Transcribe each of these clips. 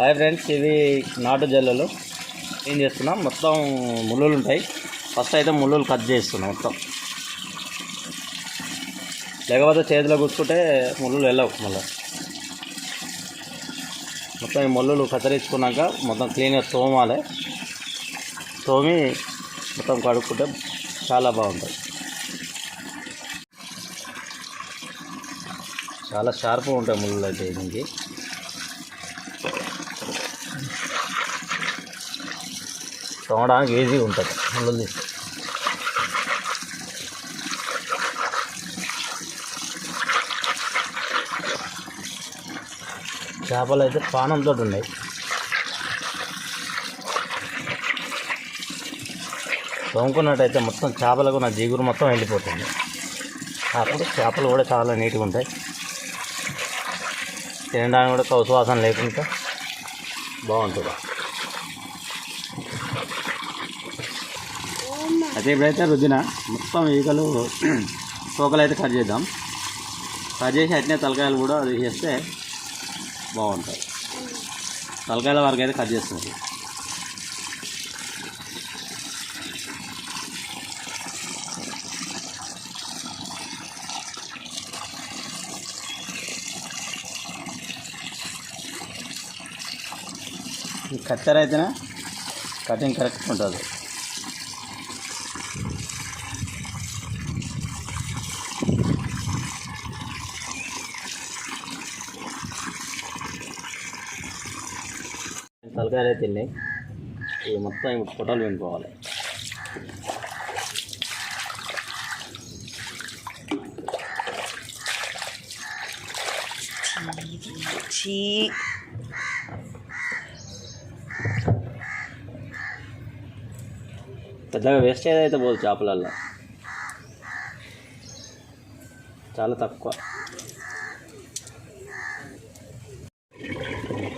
Hi friends ఇవి నాటు జల్లలు. ఏం చేస్తున్నాం? మొత్తం ముళ్ళులు ఉంటాయి. ఫస్ట్ అయితే ముళ్ళులు కట్ చేస్తున్నాం మొత్తం. లేకపోతే చేతిలో కూర్చుంటే ముళ్ళులు వెళ్ళవు మళ్ళీ. మొత్తం ఈ ముళ్ళులు కత్తిరించుకున్నాక మొత్తం క్లీన్గా తోమాలి. తోమి మొత్తం కడుక్కుంటే చాలా బాగుంటుంది చాలా షార్ప్గా ఉంటాయి ముళ్ళు అయితే దీనికి. తోమడానికి ఈజీగా ఉంటుంది. ముళ్ళు తీస్తే చేపలు అయితే పానంతో ఉన్నాయి. తోముకున్నట్టయితే మొత్తం చేపలకు నా జీగురు మొత్తం వెళ్ళిపోతుంది అప్పుడు చేపలు కూడా చాలా నీట్గా ఉంటాయి. తినడానికి కూడా కౌసువాసన లేకుండా బాగుంటుంది. అయితే ఇప్పుడైతే రుద్దిన మొత్తం ఈకలు తోకలు అయితే కట్ చేద్దాం. కట్ చేసి అట్నే తలకాయలు కూడా తీసేస్తే బాగుంటాయి. తలకాయల వరకు అయితే కట్ చేస్తుంది కత్తెర అయితేనే కటింగ్ కరెక్ట్ ఉంటుంది. తలకాయలు అయితే తిన్నాయి. ఇవి మొత్తం ఇప్పుడు ఫోటోలు వినుకోవాలి చీ. పెద్దగా వేస్టేజ్ అయితే పోదు చేపలల్లో. చాలా తక్కువ.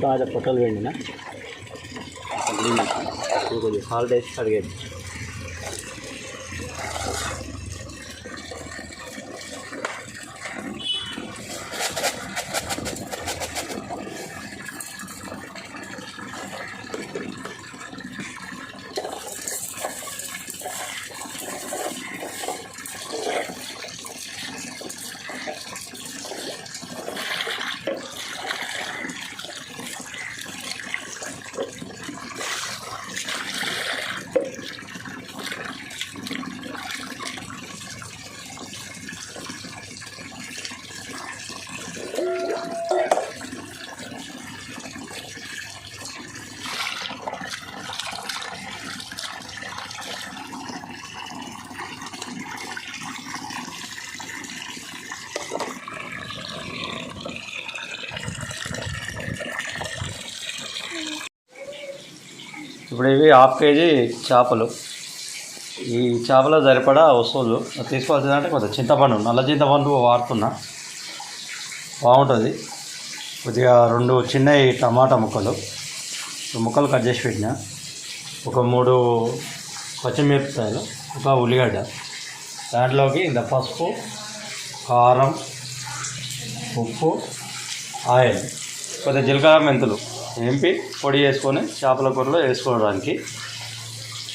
తాజా పొట్టలు వెండిన? కొద్దిగా హాలిడేస్ వేసి ఇప్పుడు ఇవి హాఫ్ కేజీ చేపలు. ఈ చేపల సరిపడా వస్తువులు తీసుకోవాల్సిందంటే కొంచెం చింతపండు నల్ల చింతపండు వాడుతున్నా. బాగుంటుంది. కొద్దిగా రెండు చిన్నవి టమాటా ముక్కలు. ముక్కలు కట్ చేసి పెట్టిన. ఒక మూడు పచ్చిమిరపకాయలు ఒక ఉల్లిగడ్డ. దాంట్లోకి ఇంత పసుపు కారం ఉప్పు ఆయిల్ కొద్దిగా జీలకర్ర మెంతులు. ఎంపి పొడి చేసుకొని చేపల కూరలో వేసుకోవడానికి.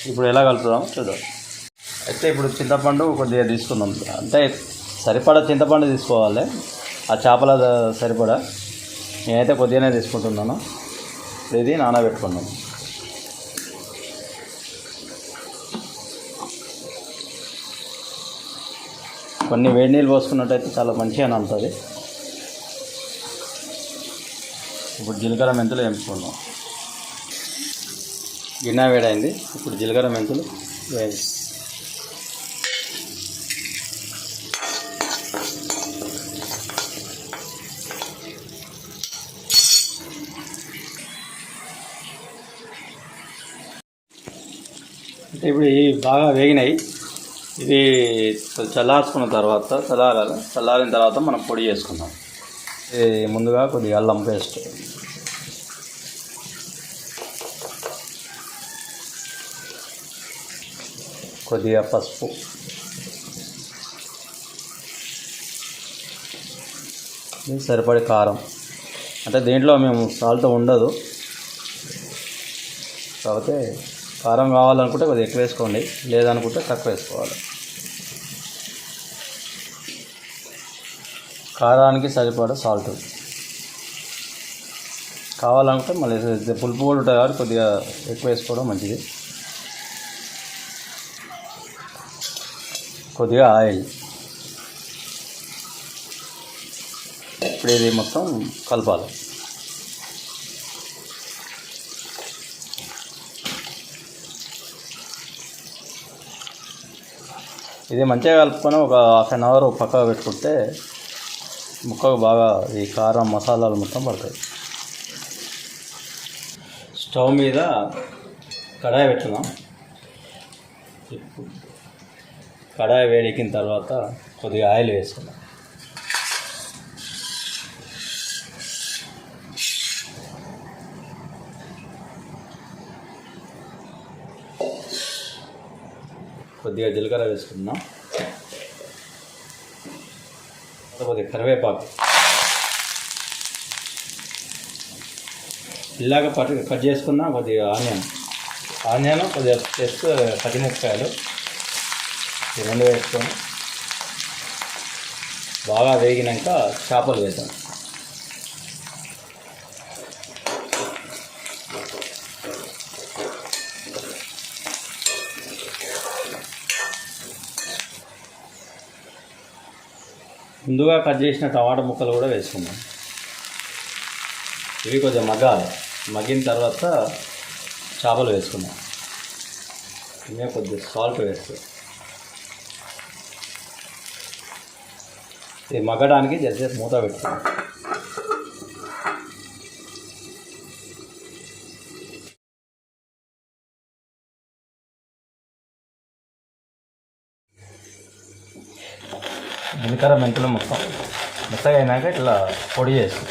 ఇప్పుడు ఎలా కలుపుదాం చూద్దాం. అయితే ఇప్పుడు చింతపండు కొద్దిగా తీసుకుందాం. అంటే సరిపడా చింతపండు తీసుకోవాలి. ఆ చేపల సరిపడా. నేనైతే కొద్దిగానే తీసుకుంటున్నాను. ఇప్పుడు ఇది నానబెట్టుకున్నాను కొన్ని వేడి నీళ్ళు పోసుకున్నట్టయితే చాలా మంచిగా ఉంటుంది ఇప్పుడు జీలకర్ర మెంతులు వేయించుకున్నాం గిన్నె వేడైంది. ఇప్పుడు జీలకర్ర మెంతులు వేయి. అంటే ఇప్పుడు ఇవి బాగా వేగినాయి. ఇది చల్లార్చుకున్న తర్వాత చల్లారాలి చల్లారిన తర్వాత మనం పొడి చేసుకుందాం. ఇది ముందుగా కొద్దిగా అల్లం పేస్ట్. కొద్దిగా పసుపు. సరిపడే కారం. అంటే దీంట్లో మేము సాల్ట్ ఉండదు. కాకపోతే కారం కావాలనుకుంటే కొద్దిగా ఎక్కువ వేసుకోండి. లేదనుకుంటే తక్కువ వేసుకోవాలి. కారానికి సరిపడ సాల్ట్. కావాలనుకుంటే మళ్ళీ పులుపు కూడా ఉంటుంది కాబట్టి కొద్దిగా ఎక్కువ వేసుకోవడం మంచిది. కొద్దిగా ఆయిల్. ఇప్పుడు ఇది మొత్తం కలపాలి. ఇది మంచిగా కలుపుకొని ఒక హాఫ్ అన్ అవర్ పక్కకు పెట్టుకుంటే ముక్కకు బాగా ఈ కారం మసాలాలు మొత్తం పడతాయి. స్టవ్ మీద కడాయి పెట్టుకుందాం. ఇప్పుడు కడాయి వేడెక్కిన తర్వాత కొద్దిగా ఆయిల్ వేసుకున్నాం. కొద్దిగా జీలకర్ర వేసుకున్నాం. కొద్దిగా కరివేపాకు. ఇలాగ పట్టు కట్ చేసుకున్న కొద్దిగా ఆనియన్. ఆనియన్ కొద్దిగా జస్ట్ పచ్చిమిరపకాయలు. ఈ రెండు వేసుకొని బాగా వేగినాక చేపలు వేద్దాం ముందుగా కట్ చేసిన టమాటా ముక్కలు కూడా వేసుకుందాం. ఇవి కొంచెం మగ్గాలి. మగ్గిన తర్వాత చేపలు వేసుకుందాం. ఇంకా కొద్దిగా సాల్ట్ వేస్తాం. ఇది మగ్గడానికి జస్ట్ మూత పెట్టుకోండి జీలకర్ర మెంతులు మొత్తం మెత్తగా అయినాక ఇట్లా పొడి చేసి.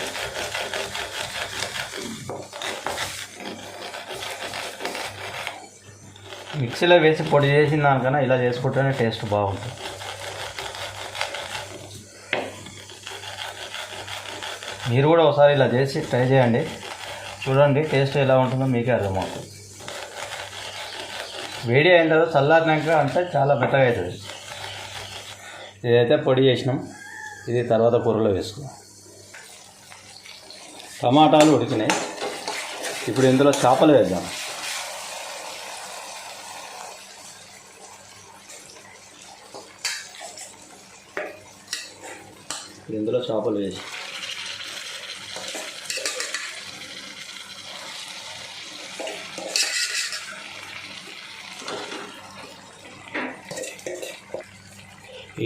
మిక్సీలో వేసి పొడి చేసిన దానికన్నా ఇలా చేసుకుంటేనే టేస్ట్ బాగుంటుంది. మీరు కూడా ఒకసారి ఇలా చేసి ట్రై చేయండి. చూడండి టేస్ట్ ఎలా ఉంటుందో మీకే అర్థమవుతుంది. వేడి అయిన తర్వాత చల్లారినాక అంటే చాలా బెటర్ అవుతుంది. ఇదైతే పొడి చేసినాం. ఇది తర్వాత కూరలో వేసుకున్నాం టమాటాలు ఉడికినాయి. ఇప్పుడు ఇందులో చేపలు వేద్దాం. ఇందులో చేపలు వేసి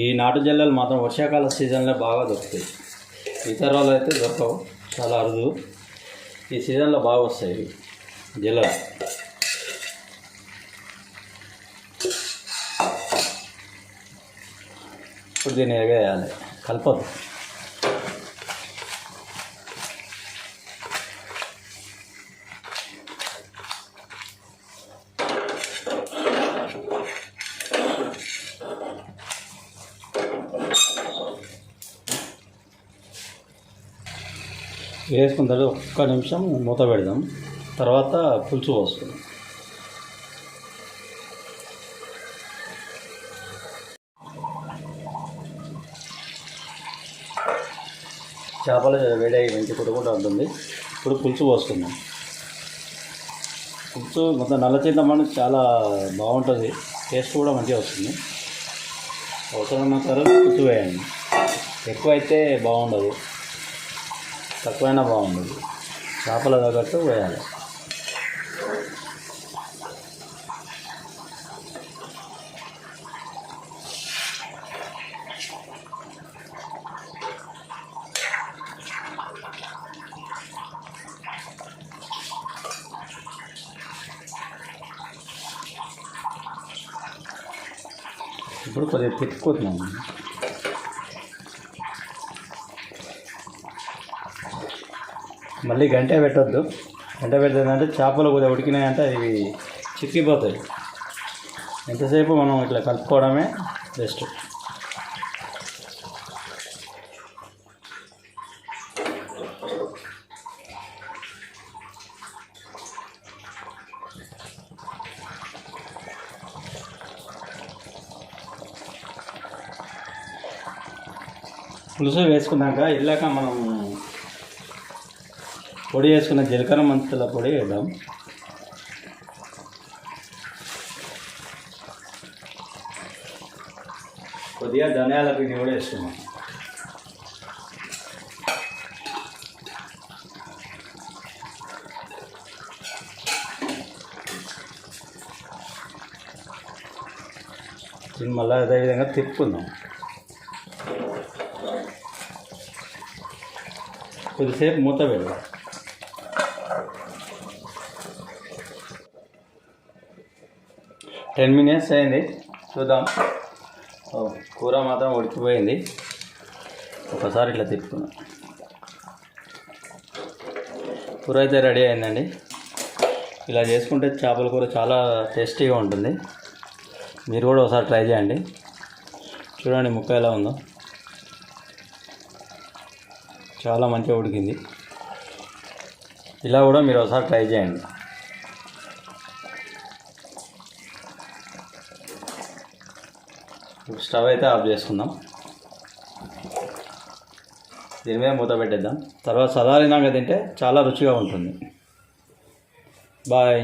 ఈ నాటు జల్లలు మాత్రం వర్షాకాల సీజన్లో బాగా దొరుకుతాయి. ఇతర అయితే దొరకవు. చాలా అరుదు. ఈ సీజన్లో బాగా వస్తాయి ఇవి జల్లలు. ఇప్పుడు దీన్ని ఎగేయాలి. కలపదు. వేసుకున్న తర్వాత ఒక్క నిమిషం మూత పెడదాం. తర్వాత పులుసు పోస్తుంది. చేపలు వేడి మంచి కొట్టుకుంటూ ఉంటుంది. ఇప్పుడు పులుసు పోసుకుందాం. పులుసు మొత్తం నల్ల చింతమని చాలా బాగుంటుంది. టేస్ట్ కూడా మంచిగా వస్తుంది. అవసరమైన సరే పులుసు వేయండి. ఎక్కువ అయితే బాగుండదు. తక్కువైనా బాగుండదు. చేపల తగ్గట్టు పోయాలి ఇప్పుడు కొద్దిగా తిప్పుకోతున్నాం మళ్ళీ గంట పెట్టొద్దు. గంట పెట్టదంటే చేపలు కొద్దిగా ఉడికినాయంటే ఇవి చిక్కిపోతాయి. ఎంతసేపు మనం ఇట్లా కలుపుకోవడమే బెస్ట్ పులుసు వేసుకున్నాక ఇల్లాక మనం పొడి వేసుకున్న జీలకర్ర మెంతుల పొడి వేద్దాం. కొద్దిగా ధనియాల పిండి కూడా వేసుకున్నాం దీన్ని మళ్ళీ అదేవిధంగా తిప్పుకుందాం. కొద్దిసేపు మూత పెడదాం. టెన్ మినిట్స్ అయింది. చూద్దాం. కూర మాత్రం ఉడికిపోయింది. ఒకసారి ఇట్లా తిప్పుకున్నాం కూర అయితే రెడీ అయిందండి. ఇలా చేసుకుంటే చేపల కూర చాలా టేస్టీగా ఉంటుంది. మీరు కూడా ఒకసారి ట్రై చేయండి. చూడండి ముక్క ఎలా ఉందో. చాలా మంచిగా ఉడికింది. ఇలా కూడా మీరు ఒకసారి ట్రై చేయండి. స్టవ్ అయితే ఆఫ్ చేసుకుందాం. దీని మీద మూత పెట్టేద్దాం. తర్వాత సదారినాక తింటే చాలా రుచిగా ఉంటుంది. బాయ్.